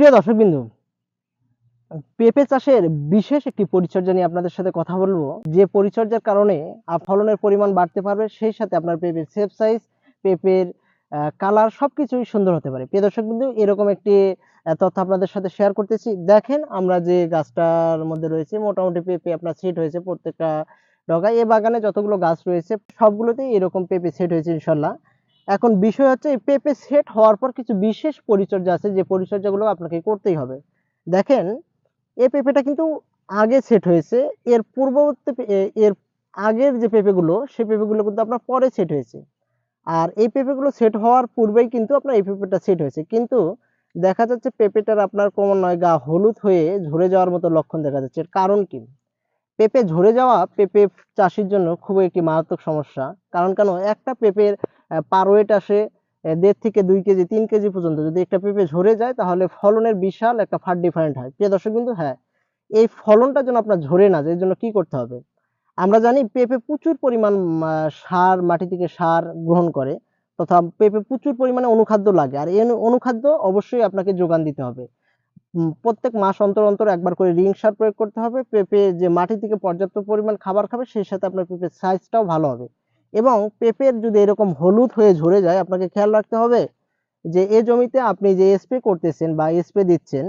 প্রিয় দর্শকবিন্দু, পেঁপে চাষের বিশেষ একটি পরিচর্যা নিয়ে আপনাদের সাথে কথা বলব। যে পরিচর্যার কারণে ফলনের পরিমাণ বাড়তে পারবে, সেই সাথে আপনার পেঁপের সেফ সাইজ পেঁপের কালার সবকিছুই সুন্দর হতে পারে। প্রিয় দর্শক বিন্দু এরকম একটি তথ্য আপনাদের সাথে শেয়ার করতেছি। দেখেন, আমরা যে গাছটার মধ্যে রয়েছে, মোটামুটি পেঁপে আপনার সেট হয়েছে প্রত্যেকটা ডগায়। এ বাগানে যতগুলো গাছ রয়েছে, সবগুলোতেই এরকম পেঁপে সেট হয়েছে, ইনশাল্লাহ। এখন বিষয় হচ্ছে পেঁপে সেট হওয়ার পর কিছু বিশেষ পরিচর্যা আছে, যে পরিচর্যাগুলো আপনাকে করতেই হবে। দেখেন, এই পেঁপেটা কিন্তু আগে সেট হয়েছে, এর পূর্ববর্তী এর আগের যে পেঁপেগুলো, সেই পেঁপেগুলো কিন্তু আপনার পরে সেট হয়েছে। আর এই পেঁপেগুলো সেট হওয়ার পূর্বেই কিন্তু আপনার এই পেঁপেটা সেট হয়েছে। কিন্তু দেখা যাচ্ছে পেঁপেটার আপনার ক্রমান্বয়ে গা হলুদ হয়ে ঝরে যাওয়ার মতো লক্ষণ দেখা যাচ্ছে। এর কারণ কি? পেঁপে ঝরে যাওয়া পেঁপে চাষির জন্য খুবই একটি মারাত্মক সমস্যা। কারণ কেন? একটা পেঁপের পার ওয়েট আসে দেড় থেকে দুই কেজি, তিন কেজি পর্যন্ত। যদি একটা পেঁপে ঝরে যায়, তাহলে ফলনের বিশাল একটা ফাট ডিফারেন্ট হয়। প্রিয় দর্শক কিন্তু হ্যাঁ এই ফলনটা যেন আপনার ঝরে না যায় এর জন্য কি করতে হবে? আমরা জানি পেঁপে প্রচুর পরিমাণ সার, মাটি থেকে সার গ্রহণ করে, তথা পেঁপে প্রচুর পরিমাণে অনুখাদ্য লাগে। আর এই অনুখাদ্য অবশ্যই আপনাকে যোগান দিতে হবে। প্রত্যেক মাস অন্তর অন্তর একবার করে রিং সার প্রয়োগ করতে হবে। পেঁপে যে মাটি থেকে পর্যাপ্ত পরিমাণ খাবার খাবে, সেই সাথে আপনার পেঁপের সাইজটাও ভালো হবে। এবং পেঁপের যদি এরকম হলুদ হয়ে ঝরে যায়, আপনাকে খেয়াল রাখতে হবে যে এ জমিতে আপনি যে স্প্রে করতেছেন বা স্প্রে দিচ্ছেন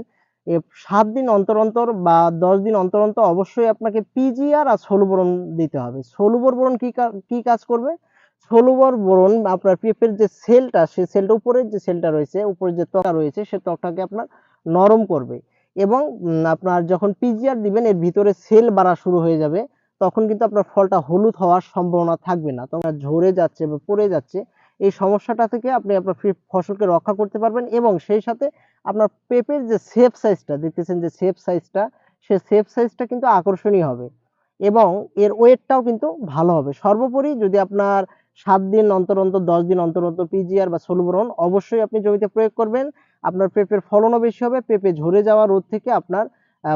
সাত দিন অন্তর অন্তর বা দশ দিন অন্তর অন্তর অবশ্যই আপনাকে পিজিআর আর সলুবরণ দিতে হবে। সলুবর বরণ কি কা- কাজ করবে? সলুবর বোরন আপনার পেঁপের যে সেলটা সেই সেলটা উপরের যে সেলটা রয়েছে, উপরের যে ত্বকটা রয়েছে, সে ত্বকটাকে আপনার নরম করবে এবং আপনার যখন পিজিআর দিবেন, এর ভিতরে সেল বাড়া শুরু হয়ে যাবে। তখন কিন্তু আপনার ফলটা হলুদ হওয়ার সম্ভাবনা থাকবে না। তখন ঝরে যাচ্ছে বা পড়ে যাচ্ছে, এই সমস্যাটা থেকে আপনি আপনার ফসলকে রক্ষা করতে পারবেন এবং সেই সাথে আপনার পেঁপের যে সেফ সাইজটা দেখতেছেন যে সেফ সাইজটা সে সেফ সাইজটা কিন্তু আকর্ষণীয় হবে এবং এর ওয়েটটাও কিন্তু ভালো হবে। সর্বোপরি যদি আপনার সাত দিন অন্তর অন্তর, দশ দিন অন্তর অন্তর পিজিআর বা সলুবরণ অবশ্যই আপনি জমিতে প্রয়োগ করবেন। আপনার পেঁপের ফলনও বেশি হবে, পেঁপে ঝরে যাওয়া রোদ থেকে আপনার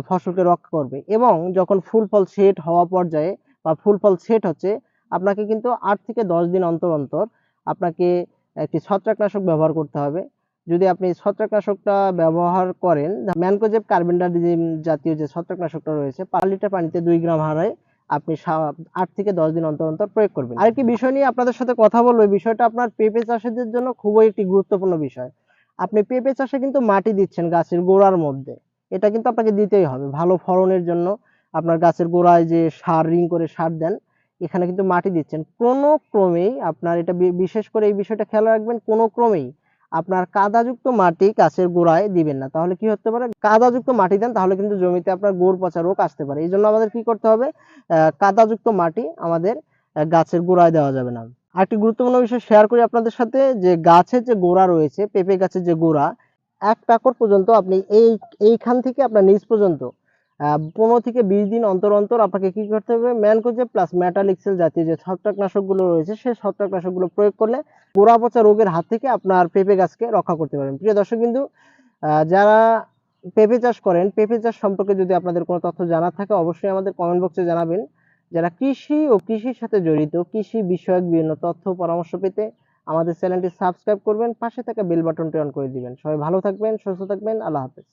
ফসলকে রক্ষা করবে। এবং যখন ফুল ফল সেট হওয়া পর্যায়ে বা ফুল ফল সেট হচ্ছে, আপনাকে কিন্তু আট থেকে দশ দিন অন্তর অন্তর আপনাকে একটি ছত্রাকনাশক ব্যবহার করতে হবে। যদি আপনি ছত্রাকনাশকটা ব্যবহার করেন, ম্যানকোজেব কার্বেন্ডাজিম জাতীয় যে ছত্রাকনাশকটা রয়েছে, পার লিটার পানিতে দুই গ্রাম হারায় আপনি আট থেকে দশ দিন অন্তর অন্তর প্রয়োগ করবেন। আরেকটি বিষয় নিয়ে আপনাদের সাথে কথা বলব, এই বিষয়টা আপনার পেঁপে চাষের জন্য খুবই একটি গুরুত্বপূর্ণ বিষয়। আপনি পেঁপে চাষে কিন্তু মাটি দিচ্ছেন গাছের গোড়ার মধ্যে। এটা কিন্তু আপনাকে দিতেই হবে। ভালো ফলনের জন্য আপনার গাছের গোড়ায় যে সার রিং করে সার দেন, এখানে কিন্তু মাটি দিচ্ছেন। কোনো ক্রমেই আপনার এটা বিশেষ করে এই বিষয়টা খেয়াল রাখবেন, কোনো ক্রমেই আপনার কাদাযুক্ত মাটি গাছের গোড়ায় দিবেন না। তাহলে কি হতে পারে? কাদাযুক্ত মাটি দেন, তাহলে কিন্তু জমিতে আপনার গোড় পচা রোগ আসতে পারে। এই জন্য আমাদের কি করতে হবে? কাদাযুক্ত মাটি আমাদের গাছের গোড়ায় দেওয়া যাবে না। আরেকটি গুরুত্বপূর্ণ বিষয় শেয়ার করি আপনাদের সাথে, যে গাছের যে গোড়া রয়েছে, পেঁপে গাছের যে গোড়া এক টাকর পর্যন্ত আপনি এই, এইখান থেকে আপনার নিচ পর্যন্ত পনেরো থেকে বিশ দিন অন্তর অন্তর আপনাকে কি করতে হবে? ম্যানকোজে প্লাস মেটালিক্সেল জাতীয় যে ছত্রাকনাশকগুলো রয়েছে সেই ছত্রাকনাশকগুলো প্রয়োগ করলে গোড়া পচা রোগের হাত থেকে আপনার পেঁপে গাছকে রক্ষা করতে পারেন। প্রিয় দর্শক কিন্তু যারা পেঁপে চাষ করেন, পেঁপে চাষ সম্পর্কে যদি আপনাদের কোনো তথ্য জানার থাকে, অবশ্যই আমাদের কমেন্ট বক্সে জানাবেন। যারা কৃষি ও কৃষির সাথে জড়িত, কৃষি বিষয়ক বিভিন্ন তথ্য পরামর্শ পেতে আমাদের চ্যানেলটি সাবস্ক্রাইব করবেন, পাশে থাকা বেল বাটনটি অন করে দিবেন। সবাই ভালো থাকবেন, সুস্থ থাকবেন, আল্লাহ হাফেজ।